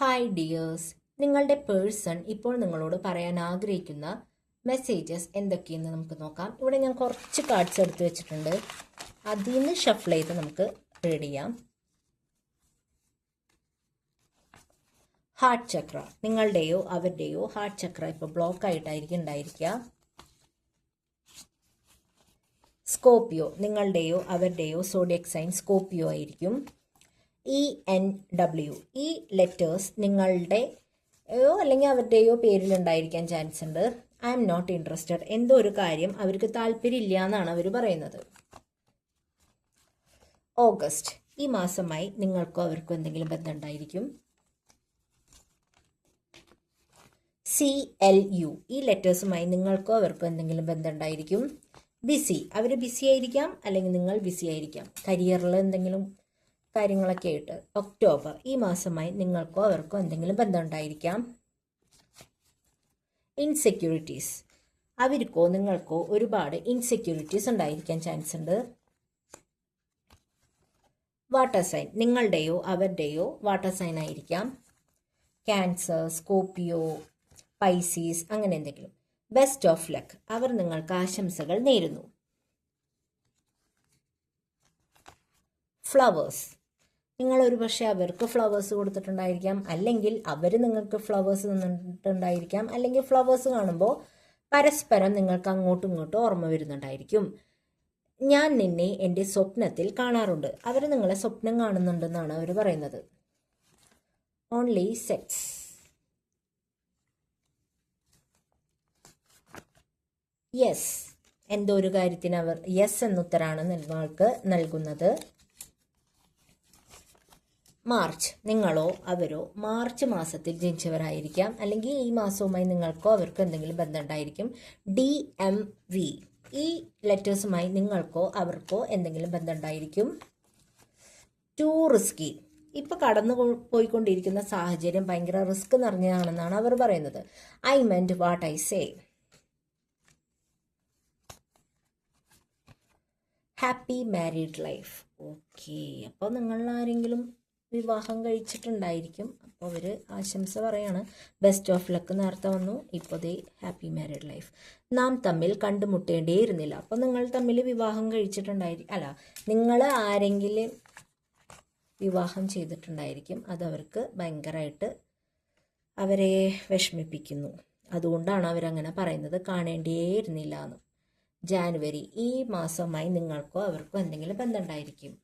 Hi dears നിങ്ങളുടെ person ഇപ്പോൾ നിങ്ങളോട് പറയാൻ ആഗ്രഹിക്കുന്ന മെസ്സേജസ് എന്തൊക്കെയെന്ന് നമുക്ക് നോക്കാം. ഇവിടെ ഞാൻ കുറച്ച് കാർഡ്സ് എടുത്ത് വെച്ചിട്ടുണ്ട്. അതിൽ നിന്ന് ഷഫിൾ ചെയ്ത് നമുക്ക് റീഡ് ചെയ്യാം. ഹാർട്ട് ചക്ര നിങ്ങളുടെയോ അവരുടെയോ ഹാർട്ട് ചക്ര ഇപ്പോൾ ബ്ലോക്ക് ആയിട്ടായിരിക്കും ഉണ്ടായിരിക്കുക. സ്കോപ്പിയോ നിങ്ങളുടെയോ അവരുടെയോ സോഡിയക് സൈൻ സ്കോപ്പിയോ ആയിരിക്കും. ഇ എൻ ഡബ്ല്യു ഈ ലെറ്റേഴ്സ് നിങ്ങളുടെ യോ അല്ലെങ്കിൽ അവരുടെയോ പേരിലുണ്ടായിരിക്കാൻ ചാൻസ് ഉണ്ട്. ഐ എം നോട്ട് ഇൻട്രസ്റ്റഡ് എന്തോ ഒരു കാര്യം അവർക്ക് താല്പര്യമില്ല എന്നാണ് അവർ പറയുന്നത്. ഓഗസ്റ്റ് ഈ മാസമായി നിങ്ങൾക്കോ അവർക്കോ എന്തെങ്കിലും ബന്ധം ഉണ്ടായിരിക്കും സി എൽ യു ഈ ലെറ്റേഴ്സുമായി നിങ്ങൾക്കോ അവർക്കോ എന്തെങ്കിലും ബന്ധം ഉണ്ടായിരിക്കും ബിസി അവർ ബിസി ആയിരിക്കാം അല്ലെങ്കിൽ നിങ്ങൾ ബിസി ആയിരിക്കാം. കരിയറിൽ എന്തെങ്കിലും കാര്യങ്ങളൊക്കെ ആയിട്ട് ഒക്ടോബർ ഈ മാസമായി നിങ്ങൾക്കോ അവർക്കോ എന്തെങ്കിലും ബന്ധമുണ്ടായിരിക്കാം ഇൻസെക്യൂരിറ്റീസ് അവർക്കോ നിങ്ങൾക്കോ ഒരുപാട് ഇൻസെക്യൂരിറ്റീസ് ഉണ്ടായിരിക്കാൻ ചാൻസ് ഉണ്ട്. വാട്ടർ സൈൻ നിങ്ങളുടെയോ അവരുടെയോ വാട്ടർ സൈൻ ആയിരിക്കാം. ക്യാൻസർ സ്കോപ്പിയോ പൈസീസ് അങ്ങനെ എന്തെങ്കിലും. ബെസ്റ്റ് ഓഫ് ലക്ക് അവർ നിങ്ങൾക്ക് ആശംസകൾ നേരുന്നു. ഫ്ലവേഴ്സ് നിങ്ങൾ ഒരു പക്ഷേ അവർക്ക് ഫ്ലവേഴ്സ് കൊടുത്തിട്ടുണ്ടായിരിക്കാം. അല്ലെങ്കിൽ അവർ നിങ്ങൾക്ക് ഫ്ലവേഴ്സ് തന്നിട്ടുണ്ടായിരിക്കാം. അല്ലെങ്കിൽ ഫ്ലവേഴ്സ് കാണുമ്പോൾ പരസ്പരം നിങ്ങൾക്ക് അങ്ങോട്ടും ഇങ്ങോട്ടും ഓർമ്മ വരുന്നുണ്ടായിരിക്കും. ഞാൻ നിന്നെ എന്റെ സ്വപ്നത്തിൽ കാണാറുണ്ട്. അവർ നിങ്ങളെ സ്വപ്നം കാണുന്നുണ്ടെന്നാണ് അവർ പറയുന്നത്. ഓൺലി സെക്സ് യെസ് എന്തോ ഒരു കാര്യത്തിന് അവർ യെസ് എന്നുത്തരാണ് നിങ്ങൾക്ക് നൽകുന്നത്. മാർച്ച് നിങ്ങളോ അവരോ മാർച്ച് മാസത്തിൽ ജനിച്ചവരായിരിക്കാം. അല്ലെങ്കിൽ ഈ മാസവുമായി നിങ്ങൾക്കോ അവർക്കോ എന്തെങ്കിലും ബന്ധം ഉണ്ടായിരിക്കും. ഡി എം വി ഈ ലെറ്റേഴ്സുമായി നിങ്ങൾക്കോ അവർക്കോ എന്തെങ്കിലും ബന്ധമുണ്ടായിരിക്കും ടു റിസ്കി ഇപ്പൊ കടന്നു പോയിക്കൊണ്ടിരിക്കുന്ന സാഹചര്യം ഭയങ്കര റിസ്ക് നിറഞ്ഞതാണെന്നാണ് അവർ പറയുന്നത്. I meant what I say happy married life okay അപ്പോൾ നിങ്ങൾ ആരെങ്കിലും വിവാഹം കഴിച്ചിട്ടുണ്ടായിരിക്കും. അപ്പോൾ അവർ ആശംസ പറയാണ്. ബെസ്റ്റ് ഓഫ് ലക്ക് നേരത്തെ വന്നു. ഇപ്പോൾ ദേ ഹാപ്പി മാരീഡ് ലൈഫ് നാം തമ്മിൽ കണ്ടുമുട്ടേണ്ടിയിരുന്നില്ല. അപ്പോൾ നിങ്ങൾ തമ്മിൽ വിവാഹം കഴിച്ചിട്ടുണ്ടായിരിക്കും അല്ല നിങ്ങൾ ആരെങ്കിലും വിവാഹം ചെയ്തിട്ടുണ്ടായിരിക്കും. അതവർക്ക് ഭയങ്കരമായിട്ട് അവരെ വിഷമിപ്പിക്കുന്നു. അതുകൊണ്ടാണ് അവരങ്ങനെ പറയുന്നത്. കാണേണ്ടിയിരുന്നില്ല എന്ന് ജാനുവരി ഈ മാസമായി നിങ്ങൾക്കോ അവർക്കോ എന്തെങ്കിലും ബന്ധമുണ്ടായിരിക്കും.